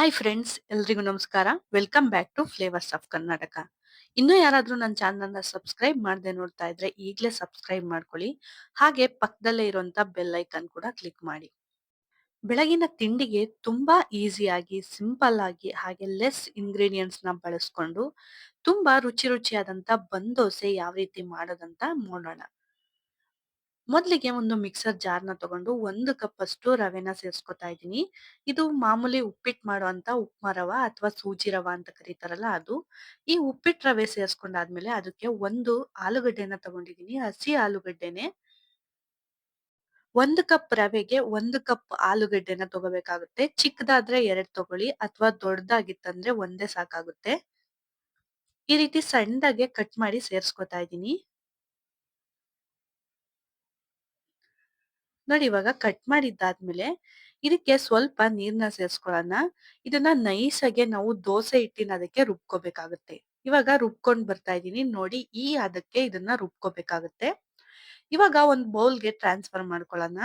Hi friends ಎಲ್ರಿಗೂ ನಮಸ್ಕಾರ. Welcome back to flavours of Karnataka ಇನ್ನೂ ಯಾರಾದ್ರೂ ನನ್ನ ಚಾನಲ್ನ ಸಬ್ಸ್ಕ್ರೈಬ್ ಮಾಡದೆ ನೋಡ್ತಾ ಇದ್ರೆ ಈಗಲೇ ಸಬ್ಸ್ಕ್ರೈಬ್ ಮಾಡ್ಕೊಳ್ಳಿ. ಹಾಗೆ ಪಕ್ಕದಲ್ಲೇ ಇರುವಂತ ಬೆಲ್ ಐಕನ್ ಕೂಡ ಕ್ಲಿಕ್ ಮಾಡಿ. ಬೆಳಗಿನ ತಿಂಡಿಗೆ ತುಂಬಾ ಈಸಿಯಾಗಿ ಸಿಂಪಲ್ ಆಗಿ, ಹಾಗೆ ಲೆಸ್ ಇಂಗ್ರೀಡಿಯೆಂಟ್ಸ್ನ ಬಳಸ್ಕೊಂಡು ತುಂಬಾ ರುಚಿ ರುಚಿಯಾದಂತ ಬಂದೋಸೆ ದೋಸೆ ಯಾವ ರೀತಿ ಮಾಡೋದಂತ ನೋಡೋಣ. ಮೊದಲಿಗೆ ಒಂದು ಮಿಕ್ಸರ್ ಜಾರ್‌ನ ತಗೊಂಡು ಒಂದು ಕಪ್ ಅಷ್ಟು ರವೆನ ಸೇರಿಸ್ಕೊತಾ ಇದ್ದೀನಿ. ಇದು ಮಾಮೂಲಿ ಉಪ್ಪಿಟ್ಟು ಮಾಡುವಂತ ಉಪ್ಮಾ ರವ ಅಥವಾ ಸೂಜಿ ರವ ಅಂತ ಕರೀತಾರಲ್ಲ ಅದು. ಈ ಉಪ್ಪಿಟ್ಟು ರವೆ ಸೇರಿಸ್ಕೊಂಡಾದ್ಮೇಲೆ ಅದಕ್ಕೆ ಒಂದು ಆಲೂಗಡ್ಡೆನ ತಗೊಂಡಿದ್ದೀನಿ. ಹಸಿ ಆಲೂಗಡ್ಡೆನೆ. ಒಂದು ಕಪ್ ರವೆಗೆ ಒಂದು ಕಪ್ ಆಲೂಗಡ್ಡೆನ ತಗೋಬೇಕಾಗುತ್ತೆ. ಚಿಕ್ಕದಾದ್ರೆ ಎರಡ್ ತಗೊಳ್ಳಿ ಅಥವಾ ದೊಡ್ಡದಾಗಿತ್ತಂದ್ರೆ ಒಂದೇ ಸಾಕಾಗುತ್ತೆ. ಈ ರೀತಿ ಸಣ್ಣದಾಗೆ ಕಟ್ ಮಾಡಿ ಸೇರಿಸ್ಕೊತಾ ಇದ್ದೀನಿ. ನೋಡಿ ಇವಾಗ ಕಟ್ ಮಾಡಿದ್ದಾದ್ಮೇಲೆ ಇದಕ್ಕೆ ಸ್ವಲ್ಪ ನೀರ್ನ ಸೇರಿಸ್ಕೊಳ್ಳೋಣ. ಇದನ್ನ ನೈಸ್ ಆಗಿ ನಾವು ದೋಸೆ ಹಿಟ್ಟಿನ ಅದಕ್ಕೆ ರುಬ್ಕೋಬೇಕಾಗುತ್ತೆ. ಇವಾಗ ರುಬ್ಕೊಂಡ್ ಬರ್ತಾ ಇದೀನಿ ನೋಡಿ ಈ ಅದಕ್ಕೆ ಇದನ್ನ ರುಬ್ಕೋಬೇಕಾಗುತ್ತೆ. ಇವಾಗ ಒಂದ್ ಬೌಲ್ಗೆ ಟ್ರಾನ್ಸ್ಫರ್ ಮಾಡ್ಕೊಳ್ಳೋಣ.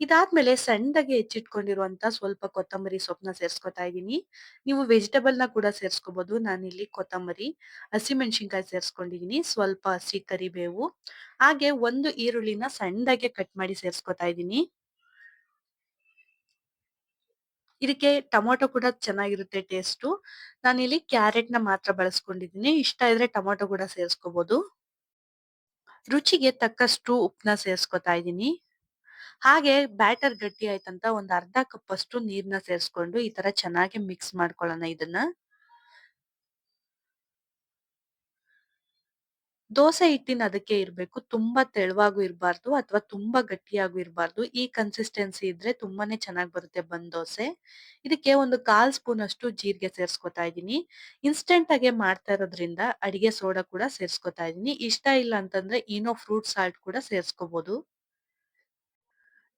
ಇದಾದ್ಮೇಲೆ ಸಣ್ಣದಾಗಿ ಹೆಚ್ಚಿಟ್ಕೊಂಡಿರುವಂತ ಸ್ವಲ್ಪ ಕೊತ್ತಂಬರಿ ಸೊಪ್ಪನ್ನ ಸೇರ್ಸ್ಕೊತಾ ಇದ್ದೀನಿ. ನೀವು ವೆಜಿಟೇಬಲ್ನ ಕೂಡ ನಾನು ಇಲ್ಲಿ ಕೊತ್ತಂಬರಿ, ಹಸಿಮೆಣಸಿನ್ಕಾಯಿ ಸೇರ್ಸ್ಕೊಂಡಿದೀನಿ ಸ್ವಲ್ಪ ಹಸಿ ಕರಿಬೇವು, ಹಾಗೆ ಒಂದು ಈರುಳ್ಳಿನ ಸಣ್ಣದಾಗೆ ಕಟ್ ಮಾಡಿ ಸೇರ್ಸ್ಕೊತಾ ಇದ್ದೀನಿ. ಇದಕ್ಕೆ ಟೊಮೊಟೊ ಕೂಡ ಚೆನ್ನಾಗಿರುತ್ತೆ ಟೇಸ್ಟು. ನಾನಿಲ್ಲಿ ಕ್ಯಾರೆಟ್ನ ಮಾತ್ರ ಬಳಸ್ಕೊಂಡಿದ್ದೀನಿ. ಇಷ್ಟ ಇದ್ರೆ ಟೊಮೊಟೊ ಕೂಡ ಸೇರಿಸ್ಕೋಬಹುದು ರುಚಿಗೆ ತಕ್ಕಷ್ಟು ಉಪ್ಪನ್ನ ಸೇರ್ಸ್ಕೊತಾ ಇದ್ದೀನಿ. ಹಾಗೆ ಬ್ಯಾಟರ್ ಗಟ್ಟಿ ಆಯ್ತಂತ ಒಂದ್ ಅರ್ಧ ಕಪ್ ಅಷ್ಟು ನೀರ್ನ ಸೇರಿಸ್ಕೊಂಡು ಈ ತರ ಚೆನ್ನಾಗಿ ಮಿಕ್ಸ್ ಮಾಡ್ಕೊಳ್ಳೋಣ ಇದನ್ನ. ದೋಸೆ ಹಿಟ್ಟಿನ ಅದಕ್ಕೆ ಇರ್ಬೇಕು. ತುಂಬಾ ತೆಳುವಾಗು ಇರಬಾರ್ದು ಅಥವಾ ತುಂಬಾ ಗಟ್ಟಿಯಾಗೂ ಇರಬಾರ್ದು. ಈ ಕನ್ಸಿಸ್ಟೆನ್ಸಿ ಇದ್ರೆ ತುಂಬಾನೇ ಚೆನ್ನಾಗಿ ಬರುತ್ತೆ ಬಂದ್ ದೋಸೆ. ಇದಕ್ಕೆ ಒಂದು ಕಾಲ್ ಸ್ಪೂನ್ ಅಷ್ಟು ಜೀರಿಗೆ ಸೇರ್ಸ್ಕೊತಾ ಇದ್ದೀನಿ. ಇನ್ಸ್ಟೆಂಟ್ ಆಗಿ ಮಾಡ್ತಾ ಇರೋದ್ರಿಂದ ಅಡಿಗೆ ಸೋಡಾ ಕೂಡ ಸೇರಿಸ್ಕೊತಾ ಇದ್ದೀನಿ. ಇಷ್ಟ ಇಲ್ಲ ಅಂತಂದ್ರೆ ಇನೋ ಫ್ರೂಟ್ ಸಾಲ್ಟ್ ಕೂಡ ಸೇರ್ಸ್ಕೋಬಹುದು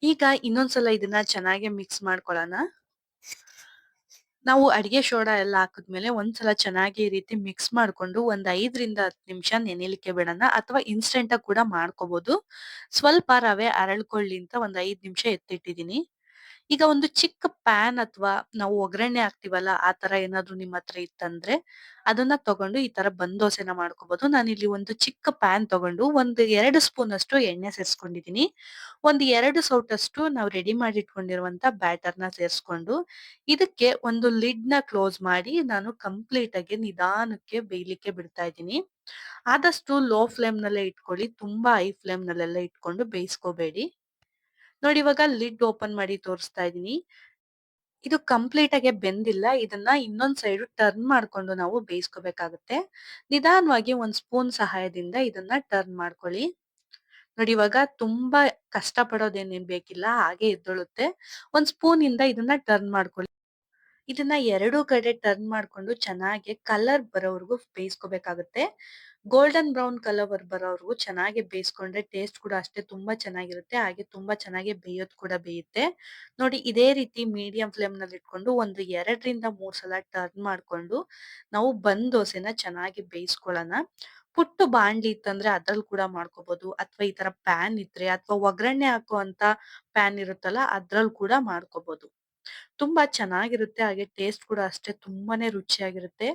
ಈಗ ಇನ್ನೊಂದ್ಸಲ ಇದನ್ನ ಚೆನ್ನಾಗಿ ಮಿಕ್ಸ್ ಮಾಡ್ಕೊಳ್ಳೋಣ ನಾವು ಅಡಿಗೆ ಸೋಡಾ ಎಲ್ಲ ಹಾಕಿದ್ಮೇಲೆ ಒಂದ್ಸಲ ಚೆನ್ನಾಗಿ ಈ ರೀತಿ ಮಿಕ್ಸ್ ಮಾಡ್ಕೊಂಡು ಒಂದ್ ಐದರಿಂದ ಹತ್ತು ನಿಮಿಷ ನೆನಿಲಿಕ್ಕೆ ಬಿಡೋಣ ಅಥವಾ ಇನ್ಸ್ಟೆಂಟ್ ಆಗಿ ಕೂಡ ಮಾಡ್ಕೋಬಹುದು ಸ್ವಲ್ಪ ರವೆ ಅರಳ್ಕೊಳ್ಳಿ ಅಂತ ಒಂದ್ ಐದು ನಿಮಿಷ ಎತ್ತಿಟ್ಟಿದೀನಿ ಈಗ ಒಂದು ಚಿಕ್ಕ ಪ್ಯಾನ್ ಅಥವಾ ನಾವು ಒಗ್ಗರಣೆ ಹಾಕ್ತಿವಲ್ಲ, ಆ ತರ ಏನಾದ್ರು ನಿಮ್ಮ ಹತ್ರ ಇತ್ತಂದ್ರೆ, ಅದನ್ನ ತಗೊಂಡು ಈ ತರ ಬಂದ್ ದೋಸೆನ ಮಾಡ್ಕೋಬಹುದು ನಾನಿಲ್ಲಿ ಒಂದು ಚಿಕ್ಕ ಪ್ಯಾನ್ ತಗೊಂಡು ಒಂದು ಎರಡು ಸ್ಪೂನ್ ಅಷ್ಟು ಎಣ್ಣೆ ಸೇರಿಸ್ಕೊಂಡಿದೀನಿ ಒಂದು ಎರಡು ಸೌಟಷ್ಟು ನಾವು ರೆಡಿ ಮಾಡಿ ಇಟ್ಕೊಂಡಿರುವಂತ ನ ಸೇರಿಸ್ಕೊಂಡು, ಇದಕ್ಕೆ ಒಂದು ಲಿಡ್ನ ಕ್ಲೋಸ್ ಮಾಡಿ ನಾನು ಕಂಪ್ಲೀಟ್ ಆಗಿ ನಿಧಾನಕ್ಕೆ ಬೇಯಲಿಕ್ಕೆ ಬಿಡ್ತಾ ಇದ್ದೀನಿ. ಆದಷ್ಟು ಲೋ ಫ್ಲೇಮ್ ನಲ್ಲೇ ಇಟ್ಕೊಳ್ಳಿ, ತುಂಬಾ ಹೈ ಫ್ಲೇಮ್ ನಲ್ಲೆಲ್ಲ ಇಟ್ಕೊಂಡು ಬೇಯಿಸ್ಕೋಬೇಡಿ. ನೋಡಿ ಇವಾಗ ಲಿಡ್ ಓಪನ್ ಮಾಡಿ ತೋರಿಸ್ತಾ ಇದೀನಿ ಇದು ಕಂಪ್ಲೀಟ್ ಆಗಿ ಬೆಂದಿಲ್ಲ. ಇದನ್ನ ಇನ್ನೊಂದ್ ಸೈಡ್ ಟರ್ನ್ ಮಾಡ್ಕೊಂಡು ನಾವು ಬೇಯಿಸ್ಕೋಬೇಕಾಗುತ್ತೆ. ನಿಧಾನವಾಗಿ ಒಂದ್ ಸ್ಪೂನ್ ಸಹಾಯದಿಂದ ಇದನ್ನ ಟರ್ನ್ ಮಾಡ್ಕೊಳ್ಳಿ. ನೋಡಿ ಇವಾಗ ತುಂಬಾ ಕಷ್ಟ ಪಡೋದೇನೇನ್ ಬೇಕಿಲ್ಲ, ಹಾಗೆ ಎದ್ದೊಳುತ್ತೆ. ಒಂದ್ ಸ್ಪೂನ್ ಇಂದ ಇದನ್ನ ಟರ್ನ್ ಮಾಡ್ಕೊಳ್ಳಿ. ಇದನ್ನ ಎರಡು ಕಡೆ ಟರ್ನ್ ಮಾಡ್ಕೊಂಡು ಚೆನ್ನಾಗಿ ಕಲರ್ ಬರೋವರೆಗೂ ಬೇಯಿಸ್ಕೋಬೇಕಾಗುತ್ತೆ. ಗೋಲ್ಡನ್ ಬ್ರೌನ್ ಕಲರ್ ಬರೋವರೆಗೂ ಚೆನ್ನಾಗಿ ಬೇಯಿಸ್ಕೊಂಡ್ರೆ ಟೇಸ್ಟ್ ಕೂಡ ಅಷ್ಟೇ ತುಂಬಾ ಚೆನ್ನಾಗಿರುತ್ತೆ, ಹಾಗೆ ತುಂಬಾ ಚೆನ್ನಾಗಿ ಬೇಯೋದ್ ಕೂಡ ಬೇಯುತ್ತೆ. ನೋಡಿ, ಇದೇ ರೀತಿ ಮೀಡಿಯಂ ಫ್ಲೇಮ್ನಲ್ಲಿ ಇಟ್ಕೊಂಡು ಒಂದು ಎರಡರಿಂದ ಮೂರ್ ಸಲ ಟರ್ನ್ ಮಾಡ್ಕೊಂಡು ನಾವು ಬಂದ್ ದೋಸೆನ ಚೆನ್ನಾಗಿ ಬೇಯಿಸ್ಕೊಳ್ಳೋಣ. ಪುಟ್ಟು ಬಾಂಡ್ಲಿ ಇತ್ತಂದ್ರೆ ಅದ್ರಲ್ಲಿ ಕೂಡ ಮಾಡ್ಕೋಬಹುದು ಅಥವಾ ಈ ತರ ಪ್ಯಾನ್ ಇದ್ರೆ ಅಥವಾ ಒಗ್ಗರಣೆ ಹಾಕುವಂತ ಪ್ಯಾನ್ ಇರುತ್ತಲ್ಲ ಅದ್ರಲ್ಲಿ ಕೂಡ ಮಾಡ್ಕೋಬಹುದು ತುಂಬಾ ಚೆನ್ನಾಗಿರುತ್ತೆ, ಹಾಗೆ ಟೇಸ್ಟ್ ಕೂಡ ಅಷ್ಟೇ ತುಂಬಾನೇ ರುಚಿಯಾಗಿರುತ್ತೆ.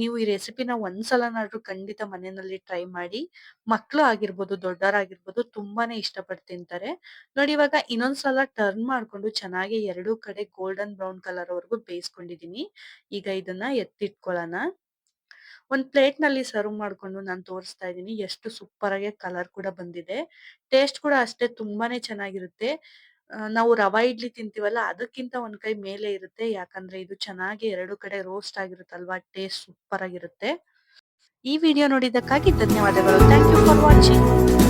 ನೀವು ಈ ರೆಸಿಪಿನ ಒಂದ್ಸಲನಾದ್ರೂ ಖಂಡಿತ ಮನೆಯಲ್ಲಿ ಟ್ರೈ ಮಾಡಿ ಮಕ್ಕಳು ಆಗಿರ್ಬೋದು, ದೊಡ್ಡವರಾಗಿರ್ಬೋದು ತುಂಬಾನೇ ಇಷ್ಟಪಟ್ಟು ತಿಂತಾರೆ. ನೋಡಿ ಇವಾಗ ಇನ್ನೊಂದ್ಸಲ ಟರ್ನ್ ಮಾಡ್ಕೊಂಡು ಚೆನ್ನಾಗಿ ಎರಡೂ ಕಡೆ ಗೋಲ್ಡನ್ ಬ್ರೌನ್ ಕಲರ್ ವರೆಗೂ ಬೇಯಿಸ್ಕೊಂಡಿದೀನಿ ಈಗ ಇದನ್ನ ಎತ್ತಿಟ್ಕೊಳ್ಳೋಣ. ಒಂದ್ ಪ್ಲೇಟ್ನಲ್ಲಿ ಸರ್ವ್ ಮಾಡ್ಕೊಂಡು ನಾನು ತೋರಿಸ್ತಾ ಇದ್ದೀನಿ. ಎಷ್ಟು ಸೂಪರ್ ಆಗಿ ಕಲರ್ ಕೂಡ ಬಂದಿದೆ. ಟೇಸ್ಟ್ ಕೂಡ ಅಷ್ಟೇ ತುಂಬಾನೇ ಚೆನ್ನಾಗಿರುತ್ತೆ. ನಾವು ರವಾ ಇಡ್ಲಿ ತಿಂತೀವಲ್ಲ, ಅದಕ್ಕಿಂತ ಒಂದ್ ಕೈ ಮೇಲೆ ಇರುತ್ತೆ. ಯಾಕಂದ್ರೆ ಇದು ಚೆನ್ನಾಗಿ ಎರಡು ಕಡೆ ರೋಸ್ಟ್ ಆಗಿರುತ್ತಲ್ವಾ ಟೇಸ್ಟ್ ಸೂಪರ್ ಆಗಿರುತ್ತೆ. ಈ ವಿಡಿಯೋ ನೋಡಿದ್ದಕ್ಕಾಗಿ ಧನ್ಯವಾದಗಳು. Thank you for watching